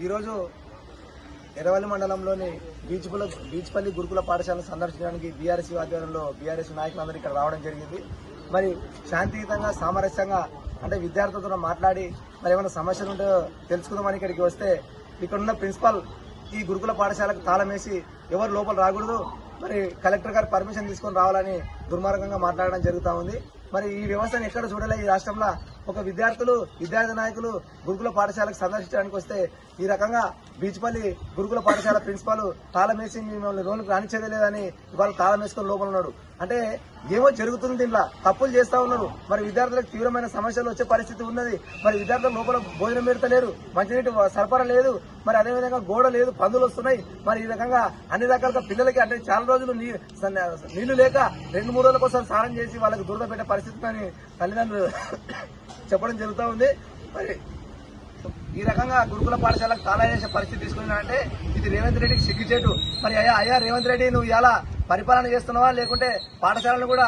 ఈరోజు ఎర్రవల్లి మండలంలోని బీచ్పల్లి బీచ్పల్లి గురుకుల పాఠశాలను సందర్శించడానికి బీఆర్ఎస్ ఆధ్వర్యంలో బీఆర్ఎస్ నాయకులందరూ ఇక్కడ రావడం జరిగింది. మరి శాంతియుతంగా సామరస్యంగా అంటే విద్యార్థులతో మాట్లాడి మరి ఏమైనా సమస్యలు ఉంటే తెలుసుకుందామని ఇక్కడికి వస్తే ఇక్కడున్న ప్రిన్సిపల్ ఈ గురుకుల పాఠశాలకు తాళం వేసి ఎవరు లోపల రాకూడదు మరి కలెక్టర్ గారు పర్మిషన్ తీసుకొని రావాలని దుర్మార్గంగా మాట్లాడడం జరుగుతూ ఉంది. మరి ఈ వ్యవస్థను ఎక్కడ చూడలే ఈ రాష్ట్రంలో. ఒక విద్యార్థులు విద్యార్థి నాయకులు గురుకుల పాఠశాలకు సందర్శించడానికి వస్తే ఈ రకంగా బీచ్పల్లి గురుకుల పాఠశాల ప్రిన్సిపాల్ తాళం వేసి మిమ్మల్ని లోన్కి రానిచ్చేదే లేదని ఇవాళ తాళం వేసుకొని లోపల ఉన్నాడు. అంటే ఏమో జరుగుతుంది దీంట్లో తప్పులు చేస్తా ఉన్నారు. మరి విద్యార్థులకు తీవ్రమైన సమస్యలు వచ్చే పరిస్థితి ఉన్నది. మరి విద్యార్థులు లోపల భోజనం పెడతలేరు మంచినీటి సరఫరా లేదు. మరి అదేవిధంగా గోడ లేదు పందులు వస్తున్నాయి. మరి ఈ రకంగా అన్ని రకాలుగా పిల్లలకి అంటే చాలా రోజులు నీళ్ళు లేక రెండు మూడు రోజులకు ఒకసారి స్నానం చేసి వాళ్ళకి దురద పెట్టే పరిస్థితి అని తల్లిదండ్రులు చెప్పడం జరుగుతూ ఉంది. మరి ఈ రకంగా గురుకుల పాఠశాలకు తాళా చేసే పరిస్థితి తీసుకున్నానంటే ఇది రేవంత్ రెడ్డికి సిగ్గుచేటు. మరి అయ్యా అయ్యా రేవంత్ రెడ్డి నువ్వు ఇలా పరిపాలన చేస్తున్నావా? లేకుంటే పాఠశాలను కూడా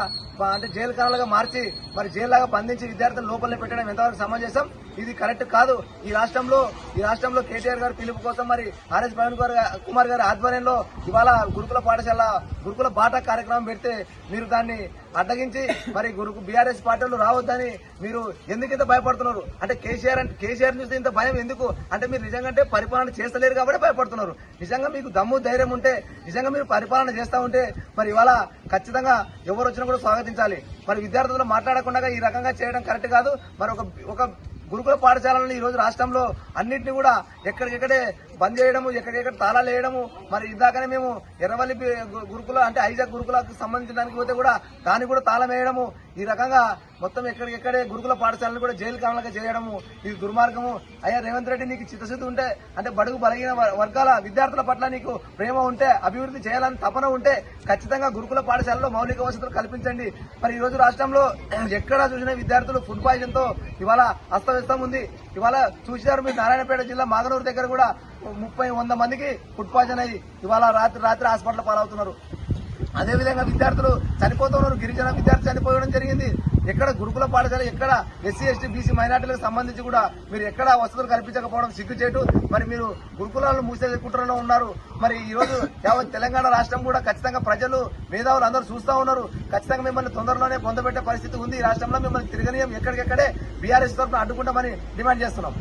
అంటే జైలు కాలాలుగా మార్చి మరి జైల్లాగా బంధించి విద్యార్థులు లోపలనే పెట్టడం ఎంతవరకు సమంజసం? ఇది కరెక్ట్ కాదు. ఈ రాష్ట్రంలో ఈ రాష్ట్రంలో కేటీఆర్ గారు పిలుపు కోసం మరి ఆర్ఎస్ ప్రవీణ్ కుమార్ గారి ఆధ్వర్యంలో ఇవాళ గురుకుల పాఠశాల గురుకుల బాట కార్యక్రమం పెడితే మీరు దాన్ని అడ్డగించి మరి గురుకు బీఆర్ఎస్ పార్టీలు రావద్దని మీరు ఎందుకు ఇంత భయపడుతున్నారు? అంటే కేసీఆర్ అంటే కేసీఆర్ చూస్తే ఇంత భయం ఎందుకు? అంటే మీరు నిజంగా అంటే పరిపాలన చేస్తలేరు కాబట్టి భయపడుతున్నారు. నిజంగా మీకు దమ్ము ధైర్యం ఉంటే నిజంగా మీరు పరిపాలన చేస్తూ ఉంటే మరి ఇవాళ ఖచ్చితంగా ఎవరు వచ్చినా కూడా స్వాగతించాలి. మరి విద్యార్థులు మాట్లాడకుండా ఈ రకంగా చేయడం కరెక్ట్ కాదు. మరి ఒక ఒక గురుకుల పాఠశాలను ఈ రోజు రాష్ట్రంలో అన్నింటినీ కూడా ఎక్కడికెక్కడే బంద్ చేయడము ఎక్కడెక్కడ తాళాలు వేయడము మరి ఇదాకనే మేము ఎర్రవల్లి గురుకుల అంటే ఐజాక్ గురుకులకు సంబంధించడానికి పోతే కూడా దానికి కూడా తాళం వేయడము ఈ రకంగా మొత్తం ఎక్కడికెక్కడే గురుకుల పాఠశాలను కూడా జైలు కారణంగా చేయడము ఇది దుర్మార్గము. అయ్యా రేవంత్ రెడ్డి నీకు చిత్తశుద్ధి ఉంటే అంటే బడుగు బలహీన వర్గాల విద్యార్థుల పట్ల నీకు ప్రేమ ఉంటే అభివృద్ధి చేయాలని తపన ఉంటే ఖచ్చితంగా గురుకుల పాఠశాలలో మౌలిక వసతులు కల్పించండి. మరి ఈ రోజు రాష్ట్రంలో ఎక్కడా చూసిన విద్యార్థులు ఫుడ్ పాయిజన్తో ఇవాళ అస్తవ్యస్తం ఉంది. ఇవాళ చూసినారు మీరు నారాయణపేట జిల్లా మాగనూరు దగ్గర కూడా ముప్పై వంద మందికి ఫుడ్ పాయిజన్ అయ్యి ఇవాళ రాత్రి రాత్రి హాస్పిటల్ పాలవుతున్నారు. అదేవిధంగా విద్యార్థులు చనిపోతున్నారు గిరిజన విద్యార్థి చనిపోవడం జరిగింది. ఎక్కడ గురుకుల పాఠశాల ఎక్కడ ఎస్సీ ఎస్టీ బీసీ మైనార్టీలకు సంబంధించి కూడా మీరు ఎక్కడ వసతులు కల్పించకపోవడం సిగ్గుచేటు. మరి మీరు గురుకులాలను మూసే కుట్రలో ఉన్నారు. మరి ఈ రోజు యావత్ తెలంగాణ రాష్ట్రం కూడా ఖచ్చితంగా ప్రజలు మేధావులు అందరూ చూస్తా ఉన్నారు. ఖచ్చితంగా మిమ్మల్ని తొందరలోనే పొందబెట్టే పరిస్థితి ఉంది. ఈ రాష్ట్రంలో మిమ్మల్ని తిరగనీయం ఎక్కడికెక్కడే బీఆర్ఎస్ తరఫున అడ్డుకుంటామని డిమాండ్ చేస్తున్నాం.